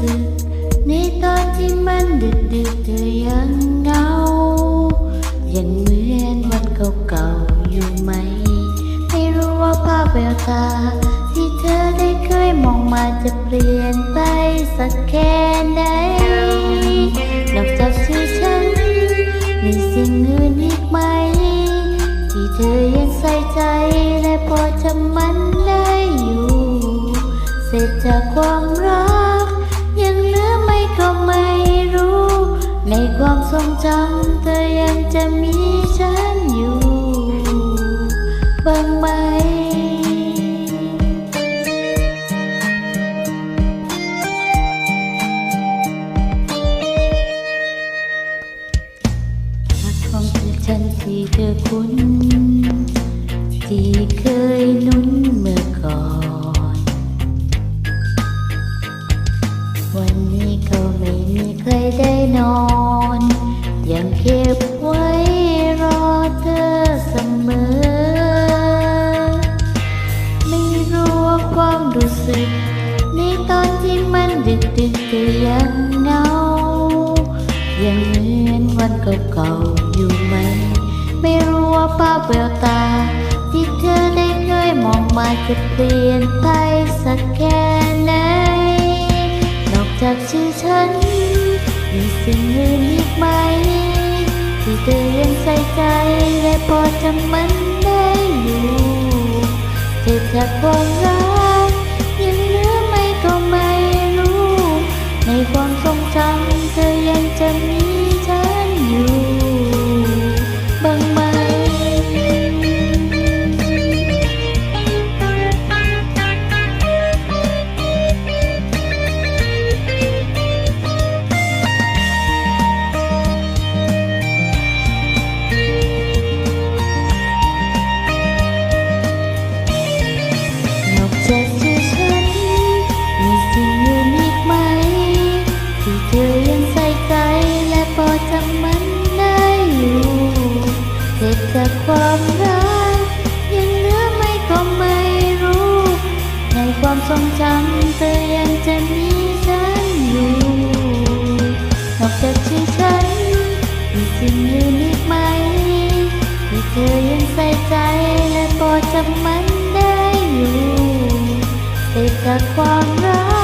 สึก ในตอนที่มันดึกดึกๆเธอยังเงา ยังเหมือนวันเก่าๆอยู่ไหม ไม่รู้ว่าภาพแววตา ที่เธอได้เคยมองมาจะเปลี่ยนไปสักแค่ไหนนอกจากชื่อฉัน มีสิ่งอื่นอีกไหม ที่เธอยังใส่ใจและพอจำมันได้อยู่ เสร็จจากความรัก ยังเหลือไม่ก็ไม่รู้ ในความทรงจำเธอยังจะมีฉันอยู่ บ้างไหมรักของเธอฉันที่เธอคุ้น วันนี้ก็ไม่มีใครได้นอน ยังเก็บไว้รอเธอเสมอ ไม่รู้ว่าความรู้สึก ในตอนที่มันดึกดึกๆเธอยังเงา ยังเหมือนวันเก่าๆอยู่ไหม ไม่รู้ว่าภาพแววตา ที่เธอได้เคยมองมาจะเปลี่ยนไปสักแค่ไหน จากชื่อฉัน มีสิ่งอื่นอีกไหม ที่เธอยังใส่ใจและพอจำมันได้อยู่เธอจากความรัก ความรักยังเหลือไม่ก็ไม่รู้ ในความทรงจำเธอยังจะมีฉันอยู่นอกจากชื่อฉันมีสิ่งอื่นอีกไหม ที่เธอยังใส่ใจและพอจำมันได้อยู่เสร็จจากความรัก